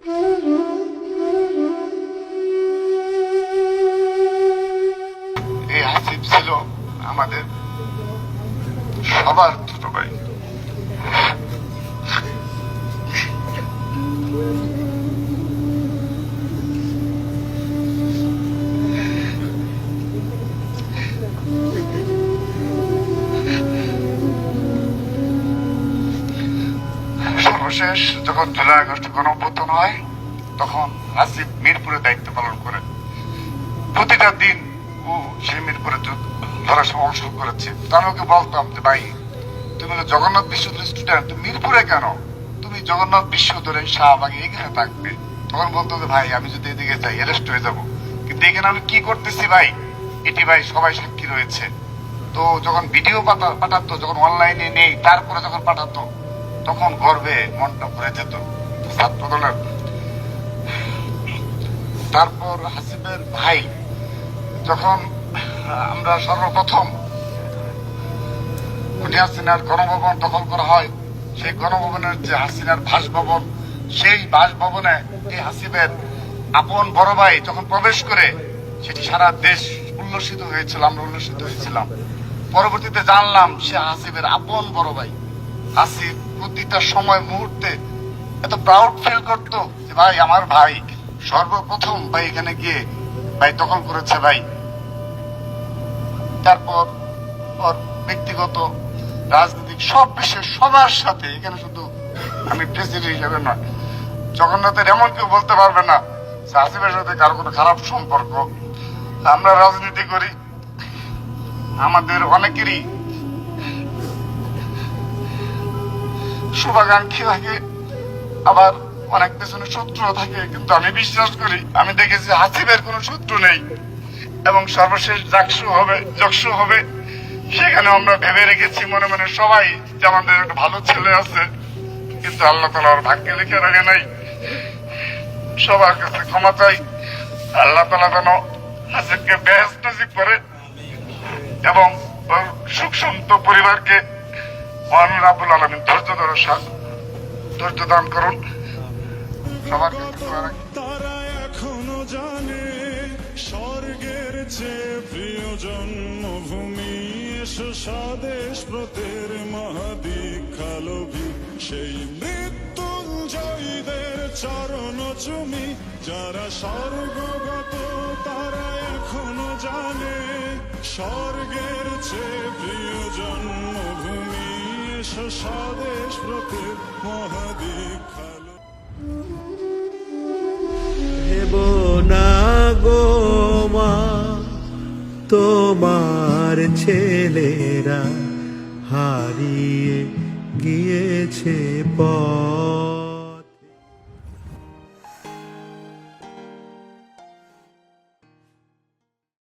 এই হাসিব ছিল আমাদের সবার ছোট ভাই। সর্বশেষ যখন জুলাই আগস্ট গণঅভ্যুত্থান হয়, তখন হাসিব মিরপুরে দায়িত্ব পালন করে। প্রতিটা দিন ও সে মিরপুরে অংশগ্রহণ করেছে। আমি বলতাম যে, ভাই, তুমি জগন্নাথ স্টুডেন্ট তুমি মিরপুরে কেন? তুমি জগন্নাথ শাহবাগে এখানে থাকবে। তখন বলতো যে, ভাই, আমি যদি এদিকে যাই অ্যারেস্ট হয়ে যাব। কিন্তু এখানে আমি কি করতেছি ভাই? এটি ভাই সবাই সাক্ষী রয়েছে। তো যখন ভিডিও পাঠা- পাঠাতো, যখন অনলাইনে নেই, তারপরে যখন পাঠাতো তখন গর্বে মনটা ভরে যেত। ছাত্র দলের তারপর হাসিবের ভাই, যখন আমরা সর্বপ্রথম হাসিনার গণভবন দখল করা হয়, সেই গণভবনের যে হাসিনার বাসভবন, সেই বাসভবনে এই হাসিবের আপন বড় ভাই যখন প্রবেশ করে, সেটি সারা দেশ উল্লসিত হয়েছিল, আমরা উল্লসিত হয়েছিলাম। পরবর্তীতে জানলাম সে হাসিবের আপন বড় ভাই হাসিব প্রতিটা সময় মুহূর্তে এত প্রাউড ফিল করতো যে ভাই, আমার ভাই সর্বপ্রথম ভাই এখানে গিয়ে ভাই দখল করেছে ভাই। তারপর ওর ব্যক্তিগত, রাজনৈতিক সব বিষয়ে সবার সাথে, এখানে শুধু আমি প্রেসিডেন্ট হিসেবে নয় জগন্নাথের এমন কেউ বলতে পারবে না যে আসিফের সাথে কারও কোনো খারাপ সম্পর্ক। আমরা রাজনীতি করি, আমাদের অনেকেরই শুভাকাঙ্ক্ষী থাকে, আবার অনেক পেছনে শত্রু থাকে, কিন্তু আমি বিশ্বাস করি, আমি দেখেছি হাসিবের কোনো শত্রু নেই, এবং সর্বশেষ জাকসু হবে যকসু হবে, সেখানে আমরা ভেবে রেখেছি, মনে মনে সবাই যে আমাদের একটা ভালো ছেলে আছে, কিন্তু আল্লাহ তালা ওর ভাগ্যে লিখে রাখে নাই। সবার কাছে ক্ষমা চাই, আল্লাহ তালা যেন হাসিবকে বেহেস নসিব করে, এবং সুখ পরিবারকে মহান রাবুল আলমিন ধৈর্য ধরে ধৈর্য দান করুন সবার। তারা এখনও জানে, স্বর্গের চেয়ে প্রিয় জন্মভূমি এসো স্বদেশ ব্রতের মহাদীক্ষালোভী সেই মৃত্যুঞ্জয়ীদের চরণ চুমি, যারা স্বর্গগত, তারা এখনও জানে, স্বর্গের চেয়ে প্রিয় জন্মভূমি এসো স্বদেশ হেব না গো মা তোমার ছেলেরা হারিয়ে গিয়েছে পর